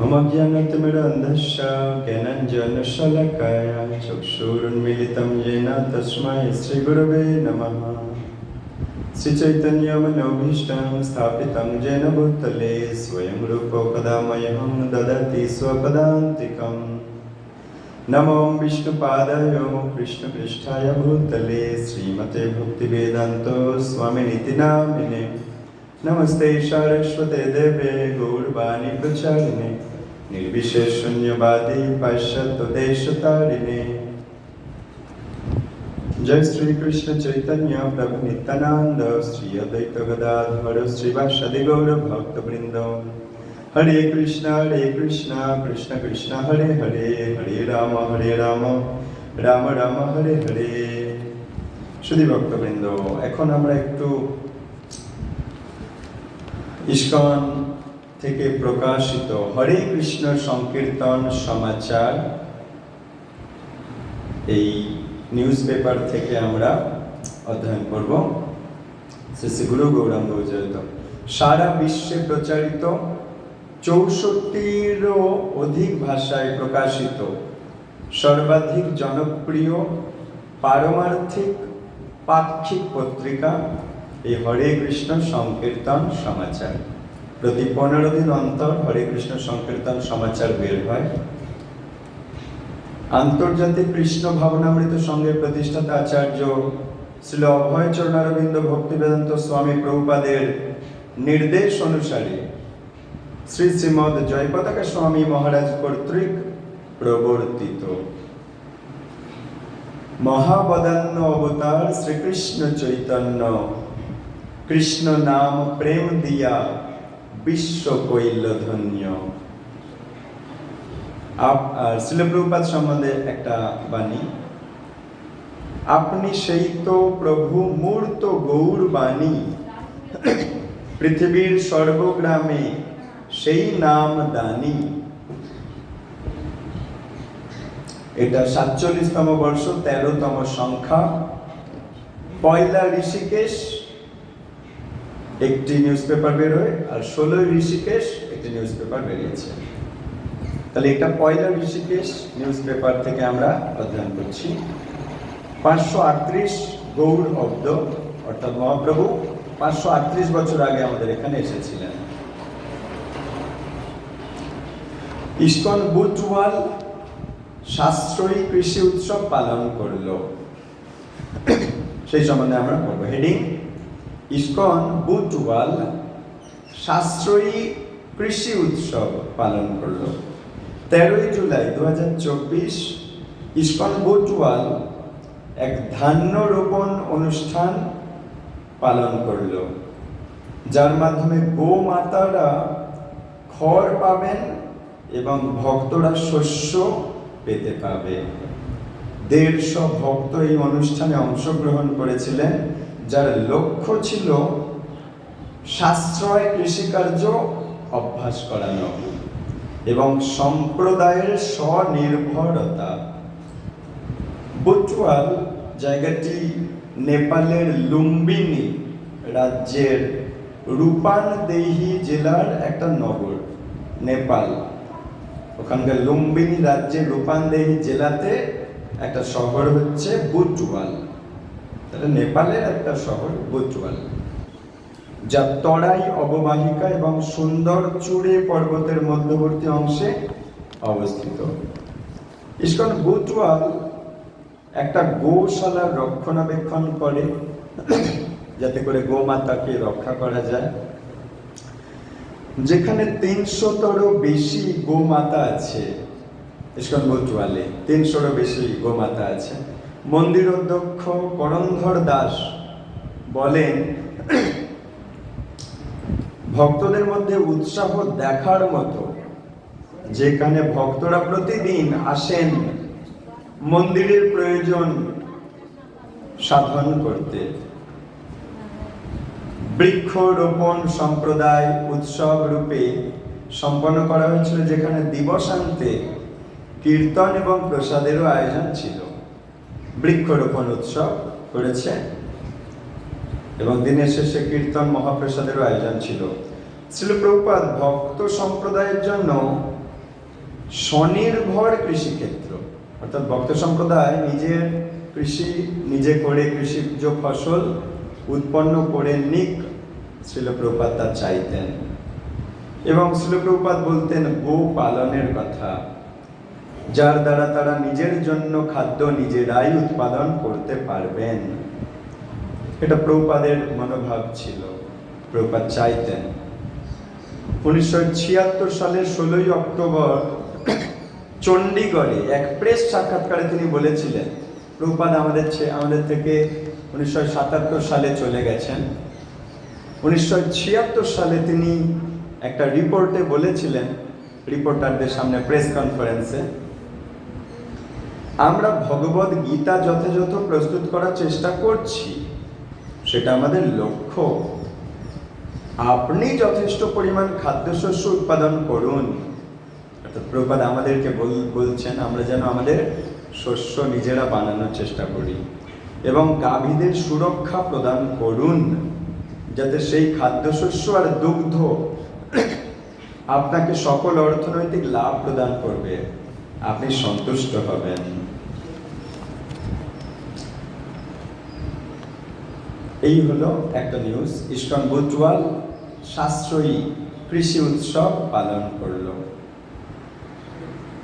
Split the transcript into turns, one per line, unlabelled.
मम ज्ञानतिमिरन्धस्य ज्ञानञ्जनशलकाय चक्षुरुन्मिलितं येन तस्मै श्रीगुरवे नमः श्रीचैतन्यमनोभीष्टं स्थापितं येन भूतले स्वयं रूपो कदा मह्यं ददति स्वपदान्तिकम् नमो विष्णुपादाय कृष्णपृष्ठाय भूतले श्रीमते भक्तिवेदान्तो स्वामिनिति नामिने। નમસ્તે શાળેશ્વતે દેવે ગૌરબાની પ્રચારિને નિર્વિશેષ શૂન્યવાદી પાશ્ચાત્ય દેશ તારીને જય શ્રી કૃષ્ણ ચૈતન્ય પ્રભુ નિત્યાનંદ શ્રી અદ્વૈત ગદાધર શ્રી વાસદે ગૌર ભક્ત વૃંદ હરે કૃષ્ણ હરે કૃષ્ણ કૃષ્ણ કૃષ્ણ હરે હરે હરે રામ હરે રામ রাম রাম হরে হরে শুধু ভক্তবৃন্দ এখন আমরা একটু ইস্কন থেকে প্রকাশিত হরে কৃষ্ণ সংকীর্তন সমাচার। এই নিউজ পেপার থেকে আমরা অধ্যয়ন করব। শ্রী শ্রী গুরু গৌরাঙ্গ সারা বিশ্বে প্রচারিত চৌষট্টিরও অধিক ভাষায় প্রকাশিত সর্বাধিক জনপ্রিয় পারমার্থিক পাক্ষিক পত্রিকা এই হরে কৃষ্ণ সংকীর্তন সমাচার। প্রতি পনেরো দিন অন্তর হরে কৃষ্ণ সংকীর্তন সমাচার বের হয়। আন্তর্জাতিক কৃষ্ণ ভাবনামৃত সঙ্গে প্রতিষ্ঠাতা আচার্য শ্রীল অভয় চরণারবিন্দ ভক্তিবেদান্ত স্বামী প্রভুপাদের নির্দেশ অনুসারে শ্রী শ্রীমদ জয়পতাকা স্বামী মহারাজ কর্তৃক প্রবর্তিত। মহাবদান্য অবতার শ্রীকৃষ্ণ চৈতন্য। কৃষ্ণ নাম প্রেম দিয়া বিশ্ব কৈল্য ধন্য। শিলপ্রভুপাত সম্বন্ধে একটা বাণী। আপনি সেই তো প্রভু মূর্ত গৌর বাণী। পৃথিবীর সর্বগ্রামে সেই নাম দানী। এটা সাতচল্লিশতম বর্ষ, তেরোতম সংখ্যা। পয়লা ঋষিকেশ একটি নিউজ পেপার বেরোয় আর ষোলোই ঋষিকেশ একটি নিউজ পেপার বেরিয়েছে। তাহলে এটা পয়লা ঋষিকেশ নিউজ পেপার থেকে আমরা অধ্যয়ন করছি। পাঁচশো আটত্রিশ গৌর অব্দ, অর্থাৎ মহাপ্রভু পাঁচশো আটত্রিশ বছর আগে আমাদের এখানে এসেছিলেন। ইস্কন বুটওয়াল সাশ্রয়ী কৃষি উৎসব পালন করল। সেই সম্বন্ধে আমরা পড়ব। হেডিং ইস্কন বুটওয়াল সাশ্রয়ী কৃষি উৎসব পালন করল। তেরোই জুলাই দু হাজার চব্বিশ ইস্কন বুটওয়াল এক ধান্য রোপণ অনুষ্ঠান পালন করল। যার মাধ্যমে গোমাতারা খড় পাবেন এবং ভক্তরা শস্য পেতে পাবে। দেড়শো ভক্ত এই অনুষ্ঠানে অংশগ্রহণ করেছিলেন। যার লক্ষ্য ছিল সাশ্রয় কৃষিকার্য অভ্যাস করানো এবং সম্প্রদায়ের স্বনির্ভরতা। বুটওয়াল জায়গাটি নেপালের লুম্বিনী রাজ্যের রূপানদেহি জেলার একটা নগর, নেপাল। ওখানকার লুম্বিনী রাজ্যের রূপানদেহি জেলাতে একটা শহর হচ্ছে বুটওয়াল। তাহলে নেপালের একটা শহর বুটওয়াল যা তরাই অববাহিকা এবং সুন্দর চূড়ে পর্বতের মধ্যবর্তী অংশে অবস্থিত। ইস্কন বুটওয়াল একটা গোশালার রক্ষণাবেক্ষণ করে, যাতে করে গোমাতাকে রক্ষা করা যায়। যেখানে তিনশোতরও বেশি গোমাতা আছে, ইস্কন বুটওয়ালে তিনশোরও বেশি গোমাতা আছে। মন্দির অধ্যক্ষ করন্ধর দাস বলেন, ভক্তদের মধ্যে উৎসাহ দেখার মতো, যেখানে ভক্তরা প্রতিদিন আসেন মন্দিরের প্রয়োজন সাধন করতে। বৃক্ষরোপণ সম্প্রদায় উৎসব রূপে সম্পন্ন করা হয়েছিল, যেখানে দিবসান্তে কীর্তন এবং প্রসাদেরও আয়োজন ছিল। বৃক্ষরোপণ উৎসব করেছে। এবং দিনের শেষে কীর্তন মহাপ্রসাদেরও আয়োজন ছিল। শিলপ্রপাত ভক্ত সম্প্রদায়ের জন্য স্বনির্ভর কৃষিক্ষেত্র, অর্থাৎ ভক্ত সম্প্রদায় নিজের কৃষি, নিজে করে কৃষিজ ফসল উৎপন্ন করে নিক শিলপ্রপাত তা চাইতেন। এবং শিলপ্রপাত বলতেন, গো পালনের কথা। যার দ্বারা তারা নিজের জন্য খাদ্য নিজেরাই উৎপাদন করতে পারবেন। এটা প্রভুপাদের মনোভাব ছিল। প্রভুপাদ চাইতেন। উনিশশো ছিয়াত্তর সালের ষোলোই অক্টোবর চণ্ডীগড়ে এক প্রেস সাক্ষাৎকারে তিনি বলেছিলেন, প্রভুপাদ আমাদের আমাদের থেকে উনিশশো সাতাত্তর সালে চলে গেছেন। উনিশশো ছিয়াত্তর সালে তিনি একটা রিপোর্টে বলেছিলেন, রিপোর্টারদের সামনে প্রেস কনফারেন্সে আমরা ভগবত গীতা যথাযথ প্রস্তুত করার চেষ্টা করছি। সেটা আমাদের লক্ষ্য। আপনি যথেষ্ট পরিমাণ খাদ্যশস্য উৎপাদন করুন। প্রপাদ আমাদেরকে বলছেন, আমরা যেন আমাদের শস্য নিজেরা বানানোর চেষ্টা করি এবং গাভীদের সুরক্ষা প্রদান করুন, যাতে সেই খাদ্যশস্য আর দুগ্ধ আপনাকে সকল অর্থনৈতিক লাভ প্রদান করবে। আপনি সন্তুষ্ট হবেন। এই হলো একটা নিউজ ইস্কন বুটওয়াল সাশ্রয়ী কৃষি উৎসব পালন করল।